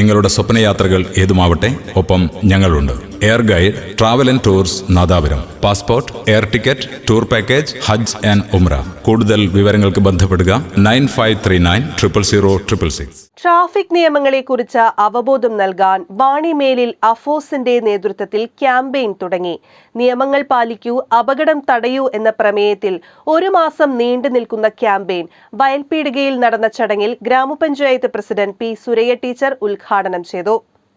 നിങ്ങളുടെ സ്വപ്നയാത്രകൾ ഏതുമാവട്ടെ ഒപ്പം ഞങ്ങളുണ്ട്. Air guide travel and tours Nadapuram. Passport air ticket tour package Hajj and Umrah കൂടുതൽ വിവരങ്ങൾക്ക് ബന്ധപ്പെടുക nine five three nine triple zero triple six. Traffic നിയമങ്ങളെക്കുറിച്ച് അവബോധം നൽകാൻ വാണിമേലിൽ അഫോസിന്റെ നേതൃത്വത്തിൽ ക്യാമ്പയിൻ തുടങ്ങി. നിയമങ്ങൾ പാലിക്കൂ അപകടം തടയൂ എന്ന പ്രമേയത്തിൽ ഒരു മാസം നീണ്ടു നിൽക്കുന്ന ക്യാമ്പയിൻ വയൽപീടികയിൽ നടന്ന ചടങ്ങിൽ ഗ്രാമപഞ്ചായത്ത് പ്രസിഡന്റ് പി സുരയ്യ ടീച്ചർ ഉദ്ഘാടനം ചെയ്തു.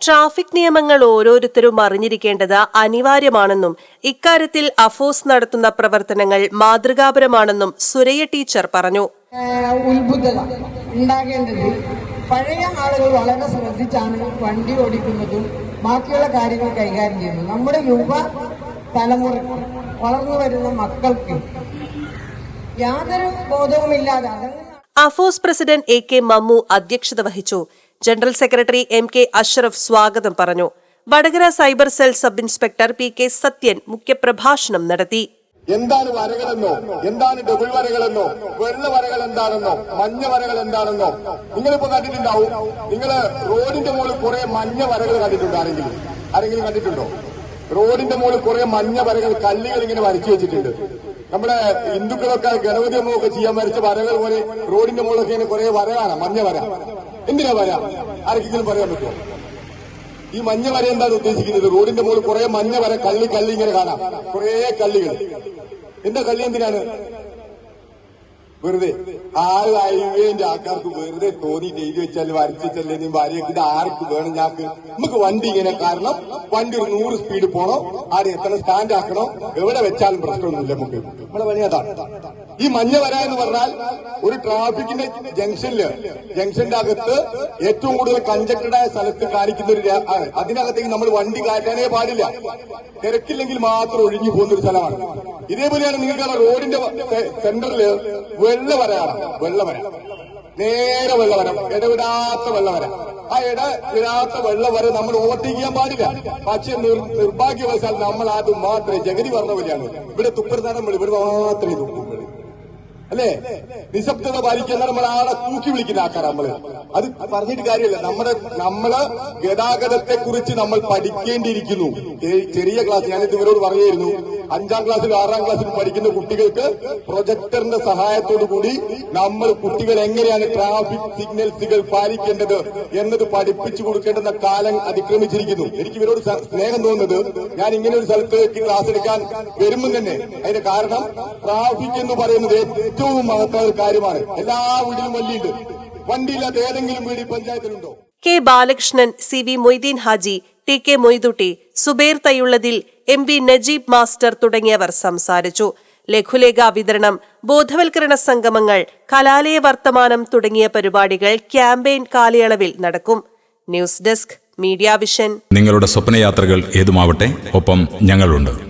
ട്രാഫിക് നിയമങ്ങൾ ഓരോരുത്തരും അറിഞ്ഞിരിക്കേണ്ടത് അനിവാര്യമാണെന്നും ഇക്കാര്യത്തിൽ അഫോസ് നടത്തുന്ന പ്രവർത്തനങ്ങൾ മാതൃകാപരമാണെന്നും സുരയ്യ ടീച്ചർ പറഞ്ഞു. ഏഹ് ഉത്ബുദ്ധത ഉണ്ടാകേണ്ടത് പഴയ ആളുകൾ വളരെ ശ്രദ്ധിച്ചാണ് വണ്ടി ഓടിക്കുന്നതും ബാക്കിയുള്ള കാര്യങ്ങൾ കൈകാര്യം ചെയ്യുന്നത്. നമ്മുടെ യുവ തലമുറ വളർന്നു വരുന്ന മക്കൾക്ക് യാതൊരു ബോധവുമില്ലാതെ അഫോസ് പ്രസിഡന്റ് എ കെ മമ്മു അധ്യക്ഷത വഹിച്ചു. General secretary M K Ashraf സ്വാഗതം പറഞ്ഞു. Vadakara cyber cell sub inspector P K Sathyan മുഖ്യപ്രഭാഷണം നടത്തി. എന്താണ് വരകളെന്നോ? എന്താണ് ഡബിൾ വരകളെന്നോ വെള്ള വരകൾ എന്താണെന്നോ? മഞ്ഞ വരകൾ എന്താണെന്നോ? നിങ്ങളിപ്പോ കണ്ടിട്ടുണ്ടാവും. നിങ്ങൾ റോഡിന്റെ മുകളിൽ കുറെ മഞ്ഞ വരകൾ കണ്ടിട്ടുണ്ടോ ആരെങ്കിലും? കണ്ടിട്ടുണ്ടോ? റോഡിന്റെ മുകളിൽ കുറെ മഞ്ഞ വരകൾ കല്ലുകൾ ഇങ്ങനെ വരച്ചു വെച്ചിട്ടുണ്ട്. നമ്മുടെ ഹിന്ദുക്കളൊക്കെ ഗണപതി അമ്മയൊക്കെ ചെയ്യാൻ വരച്ച വരകൾ പോലെ റോഡിന്റെ മുകളിലൊക്കെ ഇങ്ങനെ കുറെ വര കാണാം മഞ്ഞ വര. എന്തിനാ വര? ആർക്കെങ്കിലും പറയാൻ പറ്റുമോ? ഈ മഞ്ഞ വര എന്താണ് ഉദ്ദേശിക്കുന്നത്? റോഡിന്റെ മുകളിൽ കുറെ മഞ്ഞ വര കള്ളി കള്ളി ഇങ്ങനെ കാണാം. കുറെ കള്ളികൾ. എന്താ കള്ളി എന്തിനാണ്? വെറുതെ. ആ ഹൈവേന്റെ ആൾക്കാർക്ക് വെറുതെ തോന്നിയിട്ട് എഴുതി വെച്ചാൽ വരച്ചല്ലേ നീ വരയൊക്കെ ഇത് ആർക്ക് വേണം ഞാക്ക്? നമുക്ക് വണ്ടി ഇങ്ങനെ കാരണം വണ്ടി ഒരു നൂറ് സ്പീഡ് പോണോ. ആരെ എത്ര സ്റ്റാൻഡ് ആക്കണം? എവിടെ വെച്ചാലും പ്രശ്നമൊന്നുമില്ല നമുക്ക്. നമ്മുടെ പണി അതാണ്. ഈ മഞ്ഞ വര എന്ന് പറഞ്ഞാൽ ഒരു ട്രാഫിക്കിന്റെ ജംഗ്ഷനിൽ ജംഗ്ഷന്റെ അകത്ത് ഏറ്റവും കൂടുതൽ കൺജക്റ്റഡ് ആയ സ്ഥലത്ത് കാണിക്കുന്ന ഒരു അതിനകത്തേക്ക് നമ്മൾ വണ്ടി കയറ്റാനേ പാടില്ല. തിരക്കില്ലെങ്കിൽ മാത്രം ഒഴിഞ്ഞു പോകുന്ന ഒരു സ്ഥലമാണ്. ഇതേപോലെയാണ് നിങ്ങൾക്ക് റോഡിന്റെ സെന്ററിൽ വെള്ള വരയാണ്. വെള്ള വര. നേരെ വെള്ള വര. ഇടവിടാത്ത വെള്ള വര. ആ ഇട വെള്ള വര നമ്മൾ ഓവർടേക്ക് ചെയ്യാൻ പാടില്ല. പക്ഷെ നിർഭാഗ്യവശാൽ നമ്മൾ അത് മാത്രമേ ജഗതി പറഞ്ഞ പോലെയാണ് ഇവിടെ തുപ്പരുതാനം ഇവിടെ മാത്രമേ തുപ്പുള്ളൂ അല്ലേ? നിശബ്ദത പാലിക്കുന്ന നമ്മൾ ആളെ തൂക്കി വിളിക്കുന്ന ആൾക്കാർ നമ്മൾ. അത് പറഞ്ഞിട്ട് കാര്യമല്ല. നമ്മുടെ നമ്മൾ ഗതാഗതത്തെ കുറിച്ച് നമ്മൾ പഠിക്കേണ്ടിയിരിക്കുന്നു. ചെറിയ ക്ലാസ് ഞാൻ ഇതുവരോട് പറഞ്ഞിരുന്നു. അഞ്ചാം ക്ലാസ്സിലും ആറാം ക്ലാസ്സിലും പഠിക്കുന്ന കുട്ടികൾക്ക് പ്രൊജക്ടറിന്റെ സഹായത്തോടു കൂടി നമ്മൾ കുട്ടികൾ എങ്ങനെയാണ് ട്രാഫിക് സിഗ്നൽസുകൾ പാലിക്കേണ്ടത് എന്നത് പഠിപ്പിച്ചു കൊടുക്കേണ്ടുന്ന കാലം അതിക്രമിച്ചിരിക്കുന്നു. എനിക്ക് ഇവരോട് സ്നേഹം തോന്നുന്നത് ഞാൻ ഇങ്ങനെ ഒരു സ്ഥലത്തേക്ക് ക്ലാസ് എടുക്കാൻ വരുമ്പോൾ തന്നെ. അതിന്റെ കാരണം ട്രാഫിക് എന്ന് പറയുന്നത് ഏറ്റവും മഹത്തായ ഒരു കാര്യമാണ്. എല്ലാ വീടിലും വണ്ടിയുണ്ട്. വണ്ടിയില്ലാത്ത ഏതെങ്കിലും വീട് ഈ പഞ്ചായത്തിലുണ്ടോ? K Balakrishnan C V Moideen Haji T K Moythutty Subair Thayyullathil M V Najeeb master തുടങ്ങിയവർ സംസാരിച്ചു. ലഘുലേഖ വിതരണം ബോധവൽക്കരണ സംഗമങ്ങൾ കലാലയ വർത്തമാനം തുടങ്ങിയ പരിപാടികൾ ക്യാമ്പയിൻ കാലയളവിൽ നടക്കും. News desk media vision. നിങ്ങളുടെ സ്വപ്നയാത്രകൾ ഏതുമാവട്ടെ ഒപ്പം ഞങ്ങളുണ്ട്.